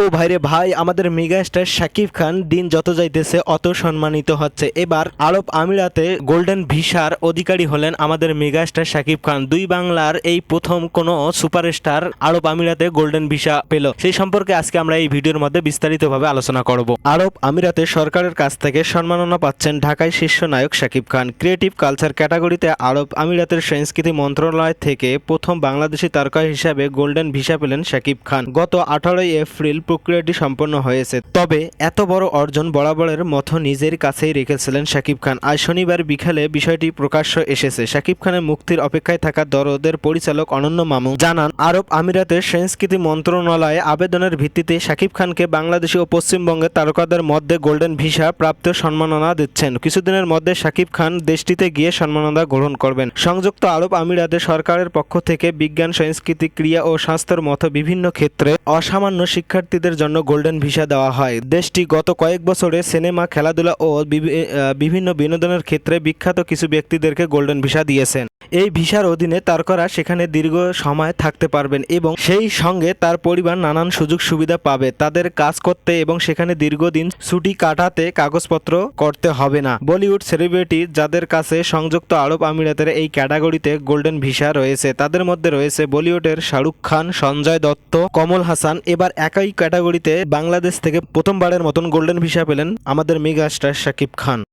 ও ভাইরে ভাই, আমাদের মেগা স্টার শাকিব খান দিন যত যাইতেছে, অত সম্মানিত হচ্ছে। এবার আরব আমিরাতে গোল্ডেন ভিসার অধিকারী হলেন আমাদের মেগা স্টার শাকিব খান। দুই বাংলার এই প্রথম কোন সুপারস্টার আরব আমিরাতে গোল্ডেন ভিসা পেল। সেই সম্পর্কে আজকে আমরা এই ভিডিওর মধ্যে বিস্তারিতভাবে আলোচনা করব। আরব আমিরাতে সরকারের কাছ থেকে সম্মাননা পাচ্ছেন ঢাকায় শীর্ষ নায়ক শাকিব খান। ক্রিয়েটিভ কালচার ক্যাটাগরিতে আরব আমিরাতের সংস্কৃতি মন্ত্রণালয় থেকে প্রথম বাংলাদেশি তারকা হিসাবে গোল্ডেন ভিসা পেলেন শাকিব খান। গত আঠারোই এপ্রিল প্রক্রিয়াটি সম্পন্ন হয়েছে। তবে এত বড় অর্জন বরাবরের মতো নিজের কাছেই রেখেছিলেন শাকিব খান। আজ শনিবার বিকালে বিষয়টি প্রকাশ্য এসেছে। শাকিব খানের মুক্তির অপেক্ষায় থাকা দরদের পরিচালক অনন্য মামু জানান, আরব আমিরাতের সংস্কৃতি মন্ত্রণালয়ে আবেদনের ভিত্তিতে শাকিব খানকে বাংলাদেশি ও পশ্চিমবঙ্গের তারকাদের মধ্যে গোল্ডেন ভিসা প্রাপ্ত সম্মাননা দিচ্ছেন। কিছুদিনের মধ্যে শাকিব খান দেশটিতে গিয়ে সম্মাননা গ্রহণ করবেন। সংযুক্ত আরব আমিরাতে সরকারের পক্ষ থেকে বিজ্ঞান, সংস্কৃতি, ক্রিয়া ও স্বাস্থ্যের মতো বিভিন্ন ক্ষেত্রে অসামান্য শিক্ষার্থীদের জন্য গোল্ডেন ভিসা দেওয়া হয়। দেশটি গত কয়েক বছরে সিনেমা, খেলাধুলা ও বিভিন্ন বিনোদনের ক্ষেত্রে বিখ্যাত কিছু ব্যক্তিদেরকে গোল্ডেন ভিসা দিয়েছেন। এই ভিসার অধীনে তারকারা সেখানে দীর্ঘ সময় থাকতে পারবেন এবং সেই সঙ্গে তার পরিবার নানান সুযোগ সুবিধা পাবে। তাদের কাজ করতে এবং সেখানে দীর্ঘদিন ছুটি কাটাতে কাগজপত্র করতে হবে না। বলিউড সেলিব্রিটি যাদের কাছে সংযুক্ত আরব আমিরাতের এই ক্যাটাগরিতে গোল্ডেন ভিসা রয়েছে, তাদের মধ্যে রয়েছে বলিউডের শাহরুখ খান, সঞ্জয় দত্ত, কমল হাসান। এবার একই ক্যাটাগরিতে বাংলাদেশ থেকে প্রথমবারের মতন গোল্ডেন ভিসা পেলেন আমাদের মেগা স্টার শাকিব খান।